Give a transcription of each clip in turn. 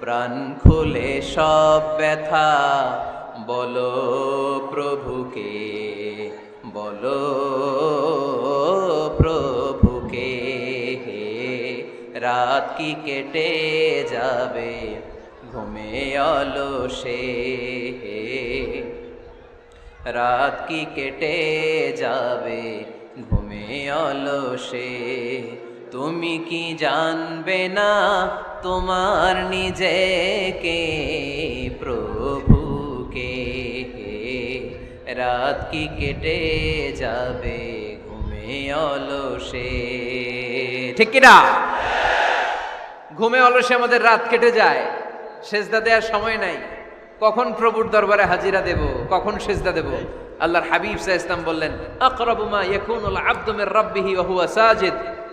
প্রাণ খুলে সব ব্যথা। বলো প্রভুকে বলো প্রভুকে, হে রাত কি কেটে যাবে? ঘুমে অলসে রাত কি কেটে যাবে? ঘুমে অলসে তুমি কি জানবে না তোমার নিজেকে, প্রভুকে? রাত কি কেটে যাবে ঘুমে অলসে? ঠিক কিনা? ঘুমে অলসে আমাদের রাত কেটে যায়, সেজদা দেওয়ার সময় নাই। কখন প্রভুর দরবারে হাজিরা দেব, কখন সেজদা দেব? আল্লাহর হাবিব সাহ ইসলাম বললেন, আকরাবু মা ইয়াকুনুল আবদু মির রাব্বিহি ওয়া হুয়া সাজিদ।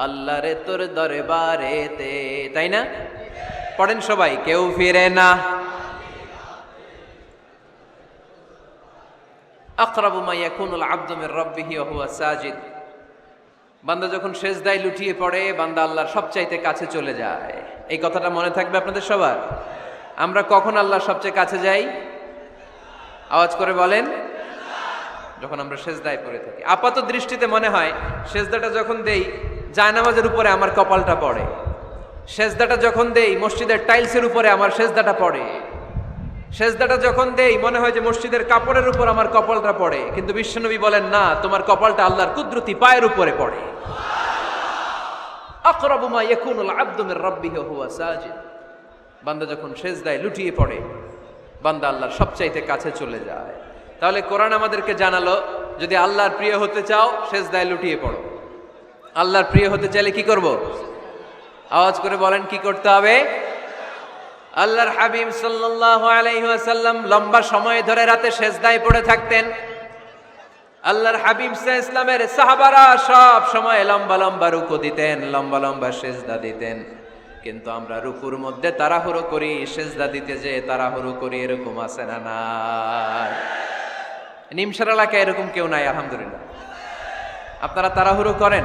আল্লাহরে তোর দরবারেতে, তাই না? পড়েন সবাই, কেউ ফিরে না। আকরাবু মা ইয়াকুনুল আবদু মির রাব্বিহি হুয়া সাজিদ। বান্দা যখন সেজদায় লুটিয়ে পড়ে, বান্দা আল্লাহর সবচাইতে কাছে চলে যায়। এই কথাটা মনে থাকবে আপনাদের সবার? আমরা কখন আল্লাহর সবচেয়ে কাছে যাই? আওয়াজ করে বলেন। যখন আমরা সেজদায় পড়ে থাকি। আপাত দৃষ্টিতে মনে হয়, সেজদাটা যখন দেই জায়নামাজের উপরে আমার কপালটা পড়ে। সেজদাটা যখন দেই, মসজিদের টাইলসের উপরে আমার সেজদাটা পড়ে। সেজদাটা যখন দেই, মনে হয় যে মসজিদের কাপড়ের উপর আমার কপালটা পড়ে। কিন্তু বিশ্বনবী বলেন, না, তোমার কপালটা আল্লাহর কুদরতি পায়ের উপরে পড়ে। আকরাবু মা ইয়াকুনুল আবদু রাব্বিহি হুয়া সাজিদ। বান্দা যখন সেজদায় লুটিয়ে পড়ে, বান্দা আল্লাহর সবচাইতে কাছে চলে যায়। তাহলে কোরআন আমাদেরকে জানালো, যদি আল্লাহর প্রিয় হতে চাও, সেজদায় লুটিয়ে পড়ো। আল্লাহর প্রিয় হতে চাইলে কি করব? আওয়াজ করে বলেন, কি করতে হবে? আল্লাহর হাবিব সাল্লাল্লাহু আলাইহি ওয়াসাল্লাম লম্বা সময় ধরে রাতে সেজদায় পড়ে থাকতেন। আল্লাহর হাবিব ইসলামের সাহাবারা সব সময় লম্বা লম্বা রুকু দিতেন, লম্বা লম্বা সেজদা দিতেন। কিন্তু আমরা রুকুর মধ্যে তাড়াহুড়ো করি, সেজদা দিতে যে তাড়াহুড়ো করি, এরকম আছে না নাই? নিমসার এলাকায় এরকম কেউ নাই, আলহামদুলিল্লাহ। আপনারা তাড়াহুড়ো করেন?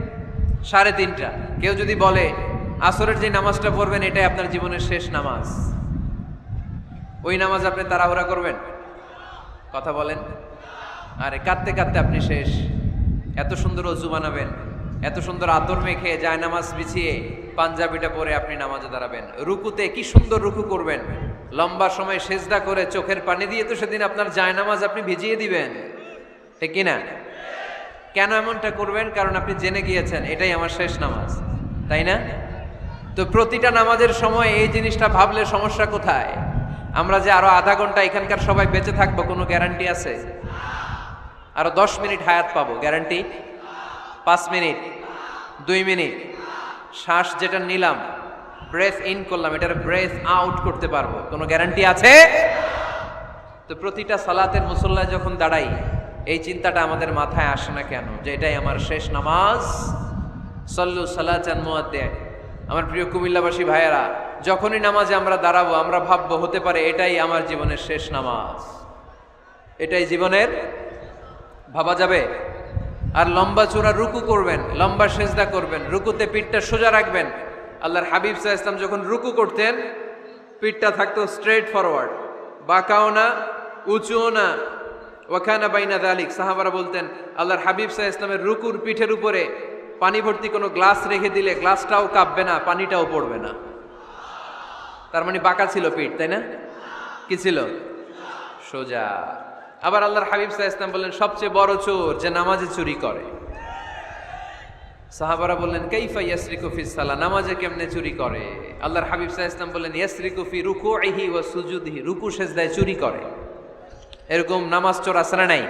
সাড়ে তিনটা। কেউ যদি বলে, আসরের যে নামাজটা পড়বেন, এটাই আপনার জীবনের শেষ নামাজ। ওই নামাজ আপনি তাড়াহুড়া করবেন? কথা বলেন। আরে, কাঁদতে কাঁদতে আপনি শেষ। এত সুন্দর অজু বানাবেন, এত সুন্দর আতর মেখে যায় নামাজ বিছিয়ে, পাঞ্জাবিটা পরে আপনি নামাজে দাঁড়াবেন। রুকুতে কি সুন্দর রুকু করবেন। লম্বা সময় সেজদা করে চোখের পানি দিয়ে তো সেদিন আপনার যায় নামাজ আপনি ভিজিয়ে দিবেন। ঠিক কিনা? কেন এমনটা করবেন? কারণ আপনি জেনে গিয়েছেন, এটাই আমার শেষ নামাজ। তাই না? তো প্রতিটা নামাজের সময় এই জিনিসটা ভাবলে সমস্যা কোথায়? আমরা যে আরও আধা ঘণ্টা এখানকার সবাই বেঁচে থাকব, কোনো গ্যারান্টি আছে? আরও দশ মিনিট হায়াত পাবো, গ্যারান্টি? পাঁচ মিনিট, দুই মিনিট। শ্বাস যেটা নিলাম ব্রেথ ইন করলাম, এটার ব্রেথ আউট করতে পারব, কোনো গ্যারান্টি আছে? তো প্রতিটা সালাতের মুসল্লায় যখন দাঁড়াই এই চিন্তাটা আমাদের মাথায় আসে না কেন? যে এটাই আমার শেষ নামাজ। সল্লু সালাচান মুয়াদ্দে আমার প্রিয় কুমিল্লাবাসী ভাইয়েরা, যখনই নামাজে আমরা দাঁড়াবো, আমরা ভাববো, হতে পারে এটাই আমার জীবনের শেষ নামাজ। এটাই জীবনের, ভাবা যাবে? আর লম্বা চূড়া রুকু করবেন, লম্বা সেজদা করবেন, রুকুতে পিঠটা সোজা রাখবেন। আল্লাহর হাবিব সাহা ইসলাম যখন রুকু করতেন, পিঠটা থাকতো স্ট্রেট ফরওয়ার্ড বাঁকাও না, উঁচুও না ওখানা বাইনা দালিক, সাহাবারা বলতেন, আল্লাহর হাবিব সাহা ইসলামের রুকুর পিঠের উপরে পানি ভর্তি কোনো গ্লাস রেখে দিলে গ্লাসটাও কাঁপবে না, পানিটাও পড়বে না। তার মানে বাঁকা ছিল পিঠ, তাই না? কি ছিল? সোজা। আবার আল্লাহর হাবিব সাহা ইসলাম বললেন, সবচেয়ে বড় চোর যে নামাজে চুরি করে। সাহাবারা বললেন, কাইফা ইয়াসরিকু ফি সালা নামাজে কেমনে চুরি করে? আল্লাহর হাবিব সাহা ইসলাম বললেন, ইয়াসরিকু রুকু রুকুইহি ওয়া সুজুদিহি, রুকু সেজদায় চুরি করে। এরকম নামাজ চোর না নাই?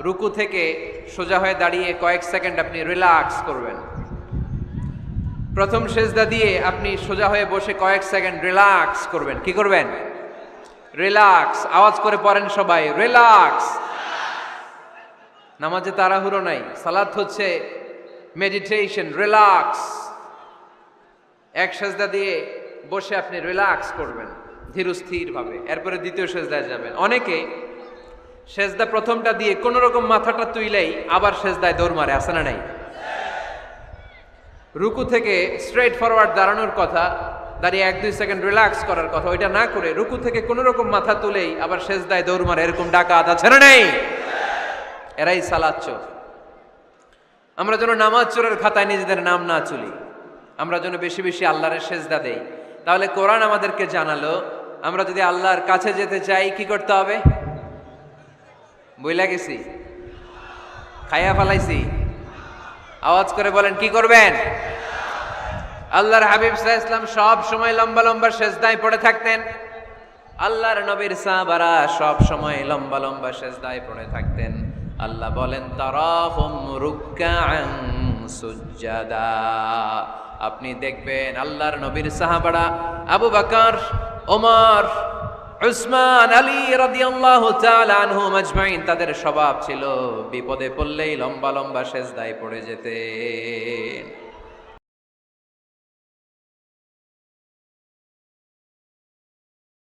রুকু থেকে সোজা হয়ে দাঁড়িয়ে কয়েক সেকেন্ড আপনি রিল্যাক্স করবেন। প্রথম সেজদা দিয়ে আপনি সোজা হয়ে বসে কয়েক সেকেন্ড রিল্যাক্স করবেন। কি করবেন? রিল্যাক্স। আওয়াজ করে পড়েন সবাই, রিল্যাক্স। নামাজে তাড়াহুড়ো নাই, সালাত হচ্ছে মেডিটেশন রিল্যাক্স। এক সেজদা দিয়ে বসে আপনি রিল্যাক্স করবেন। ধীরস্থির ভাবে এরপরে দ্বিতীয় সেজদায় যাবেন অনেকে সেজদা প্রথমটা দিয়ে কোনো রকম মাথাটা তুইলেই আবার সেজদায় দৌড় মারে আসে না নাই? রুকু থেকে স্ট্রেট ফরওয়ার্ড দাঁড়ানোর কথা, দাঁড়িয়ে এক দুই সেকেন্ড রিল্যাক্স করার কথা, ওইটা না করে রুকু থেকে কোনো রকম মাথা তুলেই আবার সেজদায় দৌড় মারে, এরকম ডাকা আদা না নেই? এরাই সালাদ চোর। আমরা যেন নামাজ চোরের খাতায় নিজেদের নাম না চুলি, আমরা যেন বেশি বেশি আল্লাহরের সেজদা দেই। তাহলে কোরআন আমাদেরকে জানালো আমরা যদি আল্লাহর কাছে যেতে চাই, কি করতে হবে? বইলা গেছি। খাইয়া ফালাইছি। আওয়াজ করে বলেন, কি করবেন? আল্লাহর হাবিব সাহা ইসলাম সব সময় লম্বা লম্বা সেজদায় পড়ে থাকতেন। আল্লাহর নবীর সাহাবারা সব সময় লম্বা লম্বা সেজদায় পড়ে থাকতেন। আল্লাহ বলেন, তারাহুম রুক্কাআন সুজ্জাদা। আপনি দেখবেন আল্লাহর নবীর সাহাবারা আবু বকর ওমর, উসমান, আলী রাদিয়াল্লাহু তাআলা আনহুম আজমাইন তাদের স্বভাব ছিল বিপদে পড়লেই লম্বা লম্বা সেজদায় পড়ে যেতেন।